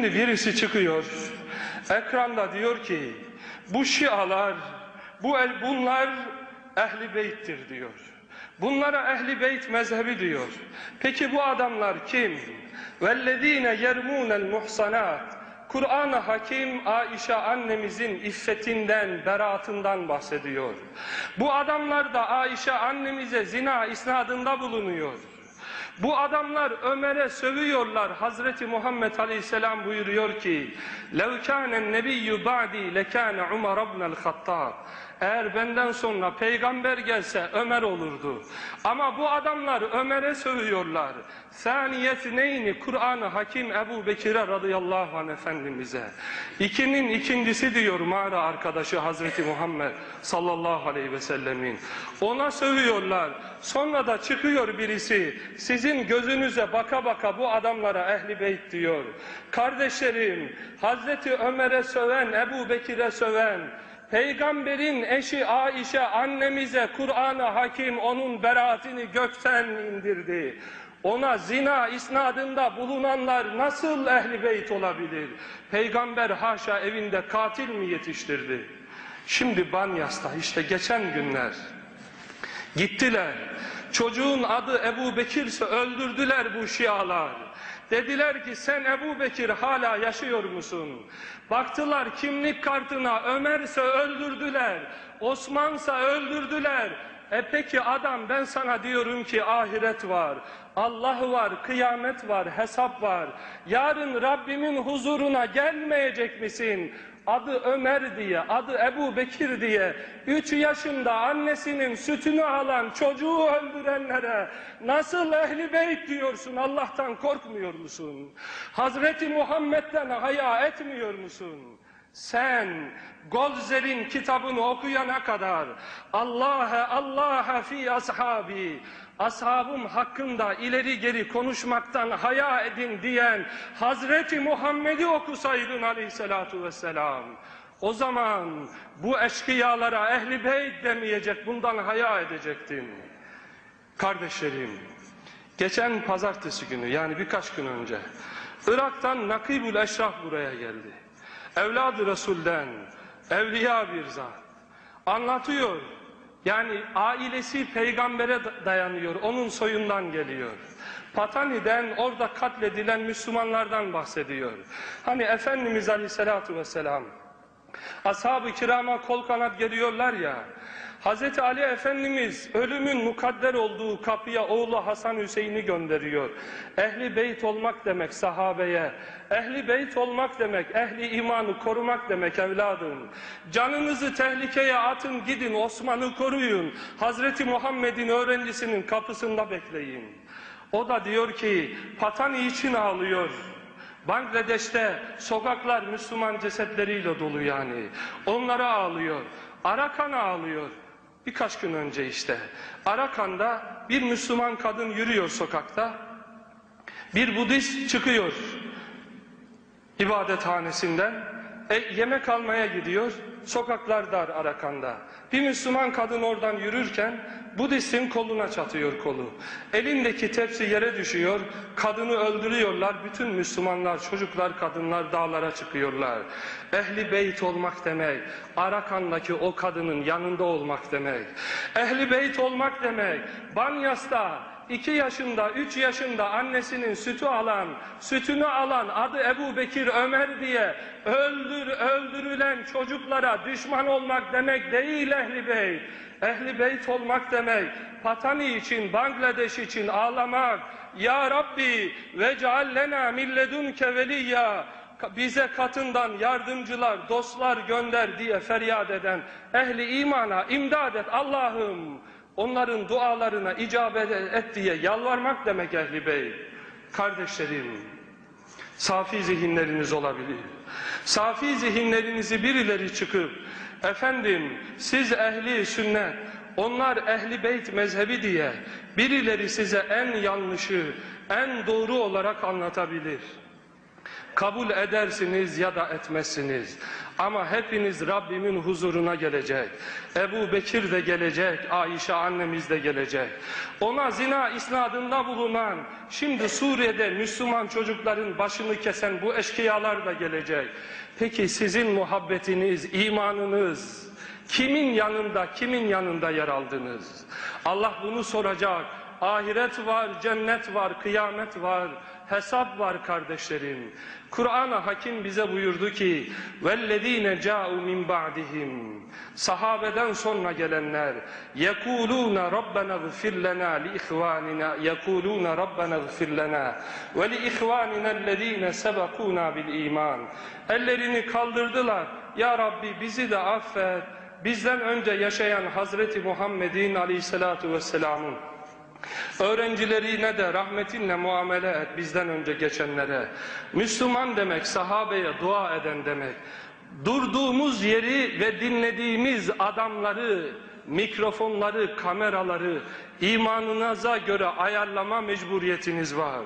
Şimdi birisi çıkıyor, ekranda diyor ki, bu şialar, bu el, bunlar ehli beyttir diyor. Bunlara ehli beyt mezhebi diyor. Peki bu adamlar kim? وَالَّذ۪ينَ يَرْمُونَ الْمُحْصَنَاتِ Kur'an-ı Hakim Aişe annemizin iffetinden, beraatından bahsediyor. Bu adamlar da Aişe annemize zina isnadında bulunuyor. Bu adamlar Ömer'e sövüyorlar. Hazreti Muhammed Aleyhisselam buyuruyor ki: "Lev kâne nebiyyü ba'di lekâne Umar ibn'el Hattab." Eğer benden sonra peygamber gelse Ömer olurdu. Ama bu adamlar Ömer'e sövüyorlar. Saniyet neyni Kur'an-ı Hakim Ebu Bekir'e radıyallahu anh Efendimiz'e. İkinin ikincisi diyor mağara arkadaşı Hazreti Muhammed sallallahu aleyhi ve sellemin. Ona sövüyorlar. Sonra da çıkıyor birisi sizin gözünüze baka baka bu adamlara ehli beyt diyor. Kardeşlerim Hazreti Ömer'e söven, Ebu Bekir'e söven, Peygamberin eşi Aişe annemize Kur'an-ı Hakim onun beraatini gökten indirdi. Ona zina isnadında bulunanlar nasıl ehli beyt olabilir? Peygamber haşa evinde katil mi yetiştirdi? Şimdi Banyas'ta işte geçen günler gittiler. Çocuğun adı Ebu Bekir'se öldürdüler bu şialar. Dediler ki sen Ebu Bekir hala yaşıyor musun? Baktılar kimlik kartına Ömer'se öldürdüler, Osman'sa öldürdüler. E peki adam ben sana diyorum ki ahiret var, Allah var, kıyamet var, hesap var. Yarın Rabbimin huzuruna gelmeyecek misin? Adı Ömer diye, adı Ebu Bekir diye, üç yaşında annesinin sütünü alan çocuğu öldürenlere nasıl ehli beyt diyorsun, Allah'tan korkmuyor musun? Hazreti Muhammed'den haya etmiyor musun? Sen Golzer'in kitabını okuyana kadar Allah'a Allah'a fi ashabi ashabım hakkında ileri geri konuşmaktan haya edin diyen Hazreti Muhammed'i okusaydın aleyhissalatu vesselam. O zaman bu eşkıyalara ehli beyt demeyecek bundan haya edecektin. Kardeşlerim geçen pazartesi günü yani birkaç gün önce Irak'tan Nakibül Eşraf buraya geldi. Evladı Resul'den evliya bir zat anlatıyor yani ailesi peygambere dayanıyor, onun soyundan geliyor. Patani'den orada katledilen Müslümanlardan bahsediyor. Hani Efendimiz Aleyhisselatü Vesselam, ashab-ı kirama kol kanat geliyorlar ya, Hz. Ali Efendimiz ölümün mukadder olduğu kapıya oğlu Hasan Hüseyin'i gönderiyor. Ehli beyt olmak demek sahabeye, ehli beyt olmak demek, ehli imanı korumak demek evladım. Canınızı tehlikeye atın gidin Osman'ı koruyun. Hazreti Muhammed'in öğrencisinin kapısında bekleyin. O da diyor ki Patani için ağlıyor. Bangladeş'te sokaklar Müslüman cesetleriyle dolu yani. Onlara ağlıyor. Arakan ağlıyor. Birkaç gün önce işte Arakan'da bir Müslüman kadın yürüyor sokakta. Bir Budist çıkıyor ibadethanesinden. E, yemek almaya gidiyor. Sokaklar dar Arakan'da. Bir Müslüman kadın oradan yürürken Budist'in koluna çatıyor kolu. Elindeki tepsi yere düşüyor. Kadını öldürüyorlar. Bütün Müslümanlar, çocuklar, kadınlar dağlara çıkıyorlar. Ehli beyt olmak demek, Arakan'daki o kadının yanında olmak demek. Ehli beyt olmak demek, Banyas'ta iki yaşında, üç yaşında annesinin sütü alan, sütünü alan adı Ebu Bekir Ömer diye öldür, öldürülen çocuklara düşman olmak demek değil ehli beyt. Ehli beyt olmak demek, Patani için, Bangladeş için ağlamak. Ya Rabbi ve ceallena milledunke veliyya bize katından yardımcılar, dostlar gönder diye feryat eden ehli imana imdad et Allah'ım. Onların dualarına icabet et diye yalvarmak demek ehli bey. Kardeşlerim, safi zihinleriniz olabilir. Safi zihinlerinizi birileri çıkıp, efendim siz ehli sünnet, onlar ehli beyt mezhebi diye birileri size en yanlışı, en doğru olarak anlatabilir. Kabul edersiniz ya da etmezsiniz. Ama hepiniz Rabbimin huzuruna gelecek. Ebu Bekir de gelecek, Ayşe annemiz de gelecek. Ona zina isnadında bulunan, şimdi Suriye'de Müslüman çocukların başını kesen bu eşkıyalar da gelecek. Peki sizin muhabbetiniz, imanınız, kimin yanında, kimin yanında yer aldınız? Allah bunu soracak. Ahiret var, cennet var, kıyamet var, hesap var kardeşlerim. Kur'an-ı Hakim bize buyurdu ki وَالَّذ۪ينَ جَاءُوا مِنْ بَعْدِهِمْ Sahabeden sonra gelenler يَقُولُونَ رَبَّنَا اغْفِرْ لَنَا لِإِخْوَانِنَا يَقُولُونَ رَبَّنَا اغْفِرْ لَنَا وَلِإِخْوَانِنَا الَّذ۪ينَ سَبَقُونَا بِالْا۪يمَانِ Ellerini kaldırdılar. Ya Rabbi bizi de affet. Bizden önce yaşayan Hazreti Muhammed'in aleyhissalatu vesselamın Öğrencilerine de rahmetinle muamele et bizden önce geçenlere. Müslüman demek sahabeye dua eden demek. Durduğumuz yeri ve dinlediğimiz adamları, mikrofonları, kameraları imanınıza göre ayarlama mecburiyetiniz var.